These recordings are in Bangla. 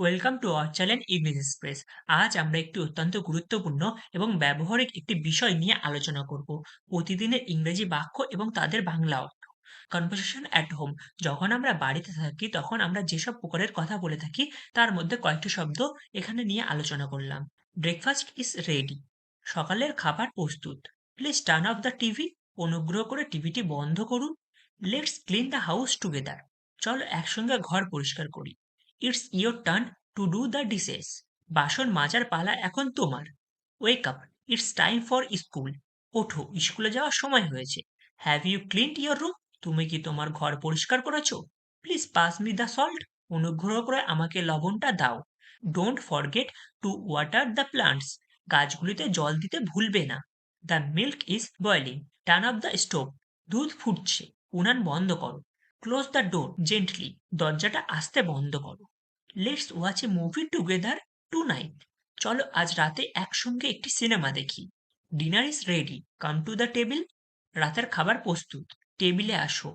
Welcome to our channel English Express আজ আমরা একটি অত্যন্ত গুরুত্বপূর্ণ এবং ব্যবহারিক একটি বিষয় নিয়ে আলোচনা করব, প্রতিদিনের ইংরেজি বাক্য এবং তাদের বাংলা অর্থ। কনভারসেশন অ্যাট হোম যখন আমরা বাড়িতে থাকি, তখন আমরা যেসব প্রকারের কথা বলে থাকি, তার মধ্যে কয়েকটি শব্দ এখানে নিয়ে আলোচনা করলাম। ব্রেকফাস্ট ইজ রেডি সকালের খাবার প্রস্তুত। Please turn off the TV অনুগ্রহ করে টিভিটি বন্ধ করুন। Let's clean the house together চলো একসঙ্গে ঘর পরিষ্কার করি। It's your turn to do the dishes বাসন মাজার পালা এখন তোমার। Wake up it's time for school ওঠো স্কুলে যাওয়ার সময় হয়েছে। Have you cleaned your room তুমি কি তোমার ঘর পরিষ্কার করেছ? Please pass me the salt অনুগ্রহ করে আমাকে লবণটা দাও। Don't forget to water the plants গাছগুলিতে জল দিতে ভুলবে না। The milk is boiling turn off the stove দুধ ফুটছে। উনান বন্ধ করো। ক্লোজ দ্য ডোর জেন্টলি দরজাটা আস্তে বন্ধ করো। Let's watch a movie together tonight চলো আজ রাতে একসঙ্গে একটি সিনেমা দেখি। Dinner is ready come to the table রাতের খাবার প্রস্তুত। টেবিলে আসো।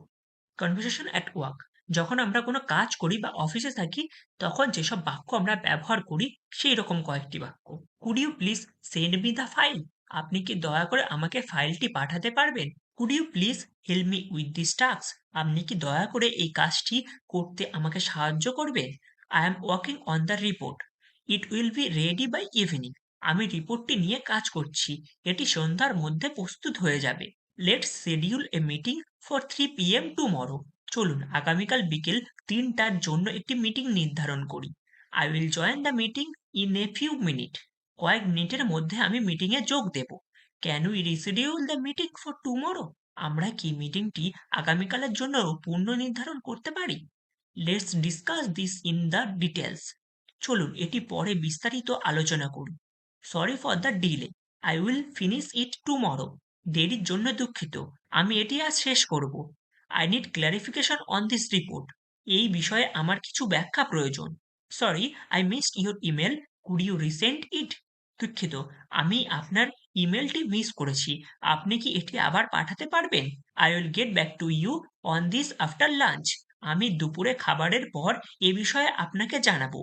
কনভারসেশন অ্যাট ওয়ার্ক যখন আমরা কোনো কাজ করি বা অফিসে থাকি, তখন যেসব বাক্য আমরা ব্যবহার করি সেই রকম কয়েকটি বাক্য। Could you please send me the file আপনি কি দয়া করে আমাকে ফাইলটি পাঠাতে পারবেন? Could you please help me with this task আপনি কি দয়া করে এই কাজটি করতে আমাকে সাহায্য করবেন? I am working on the report it will be ready by evening আমি রিপোর্টটি নিয়ে কাজ করছি। এটি সন্ধ্যার মধ্যে প্রস্তুত হয়ে যাবে। Let's schedule a meeting for three P M tomorrow চলুন, আগামীকাল বিকেল তিনটার জন্য একটি মিটিং নির্ধারণ করি। I will join the meeting in a few minute কয়েক মিনিটের মধ্যে আমি মিটিংয়ে যোগ দেব। Can we reschedule the meeting for tomorrow আমরা কি মিটিংটি আগামীকালের জন্য পূর্ণ নির্ধারণ করতে পারি? Let's discuss this in the details চলুন, এটি পরে বিস্তারিত আলোচনা করি। Sorry for the delay I will finish it tomorrow দেরির জন্য দুঃখিত। আমি এটি আজ শেষ করব। I need clarification on this report এই বিষয়ে আমার কিছু ব্যাখ্যা প্রয়োজন। Sorry I missed your email could you resent it দুঃখিত। আমি আপনার ইমেলটি মিস করেছি। আপনি কি এটি আবার পাঠাতে পারবেন? I will get back to you on this after lunch আমি দুপুরে খাবারের পর এ বিষয়ে আপনাকে জানাব।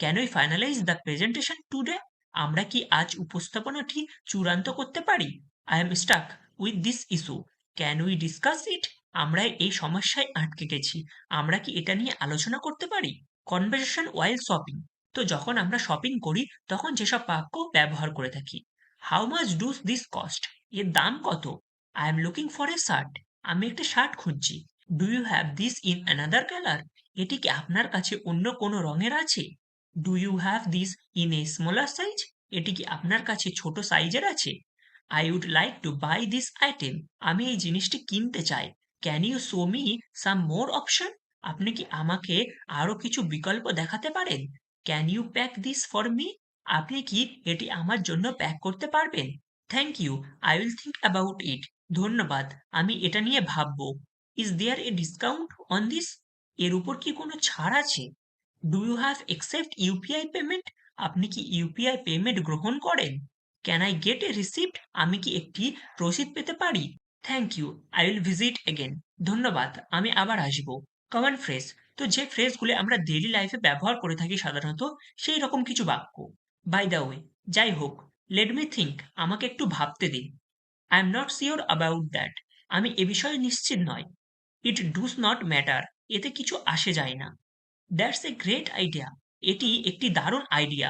Can we finalize the presentation today আমরা কি আজ উপস্থাপনাটি চূড়ান্ত করতে পারি? I am stuck with this issue can we discuss it আমরা এই সমস্যায় আটকে গেছি। আমরা কি এটা নিয়ে আলোচনা করতে পারি? কনভারসেশন ওয়াইল শপিং তো যখন আমরা শপিং করি, তখন যেসব বাক্য ব্যবহার করে থাকি। How much does this cost এর দাম কত? I am looking for a shirt আমি একটা শার্ট খুঁজছি। Do you have this in another colour এটি কি আপনার কাছে অন্য কোনো রঙের আছে? Do you have this in a smaller size এটি কি আপনার কাছে ছোট সাইজের আছে? I would like to buy this item আমি এই জিনিসটি কিনতে চাই। Can you show me some more option আপনি কি আমাকে আরও কিছু বিকল্প দেখাতে পারেন? Can you pack this for me আপনি কি এটি আমার জন্য প্যাক করতে পারবেন? Thank you I will think about it ধন্যবাদ। আমি এটা নিয়ে ভাববো। Is there a discount on this এর উপর কি কোনো ছাড় আছে? Do you have accept UPI payment আপনি কি ইউপিআই পেমেন্ট গ্রহণ করেন? Can I get a receipt আমি কি একটি রসিদ পেতে পারি? Thank you I will visit again ধন্যবাদ। আমি আবার আসব। কমন ফ্রেজ তো যে ফ্রেজগুলি আমরা ডেইলি লাইফে ব্যবহার করে থাকি সাধারণত, সেই রকম কিছু বাক্য। বাই দ্য ওয়ে যাই হোক লেট মি থিঙ্ক আমাকে একটু ভাবতে দিন। I am not sure about that আমি এ বিষয়ে নিশ্চিত নয় ইট ডুস নট ম্যাটার এতে কিছু আসে যায় না। দ্যাটস এ গ্রেট আইডিয়া এটি একটি দারুণ আইডিয়া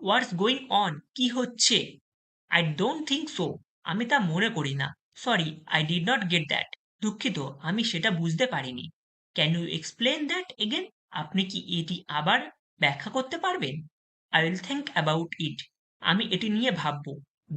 হোয়াটস গোয়িং অন কি হচ্ছে? আই ডোন্ট থিঙ্ক সো আমি তা মনে করি না। Sorry I did not get that দুঃখিত, আমি সেটা বুঝতে পারিনি। Can you explain that again আপনি কি এটি আবার ব্যাখ্যা করতে পারবেন? I will think about it আমি এটি নিয়ে ভাববো।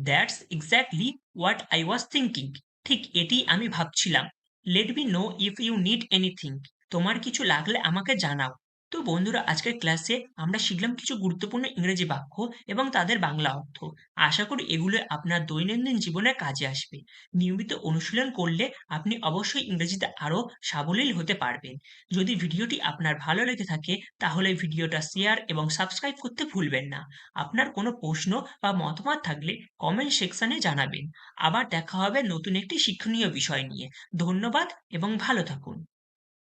That's exactly what I was thinking ঠিক এটি আমি ভাবছিলাম। Let be know if you need anything তোমার কিছু লাগলে আমাকে জানাও। তো বন্ধুরা, আজকের ক্লাসে আমরা শিখলাম কিছু গুরুত্বপূর্ণ ইংরেজি বাক্য এবং তাদের বাংলা অর্থ। আশা করি এগুলো আপনার দৈনন্দিন জীবনে কাজে আসবে। নিয়মিত অনুশীলন করলে আপনি অবশ্যই ইংরেজিতে আরও সাবলীল হতে পারবেন। যদি ভিডিওটি আপনার ভালো লেগে থাকে, তাহলে ভিডিওটা শেয়ার এবং সাবস্ক্রাইব করতে ভুলবেন না। আপনার কোনো প্রশ্ন বা মতামত থাকলে কমেন্ট সেকশনে জানাবেন। আবার দেখা হবে নতুন একটি শিক্ষণীয় বিষয় নিয়ে। ধন্যবাদ এবং ভালো থাকুন।